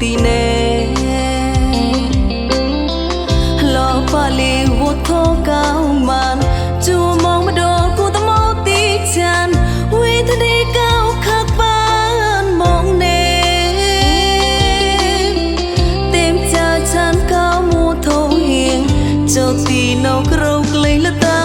ទីណេលោប៉ាលីវូថូកៅម៉ានជួមងម្ដងគូតមកទីចានវេទនីកៅខាក់បានមកណេទេមចាចានកៅមូថូហៀងចូលទីនៅក្រោកលេងលតា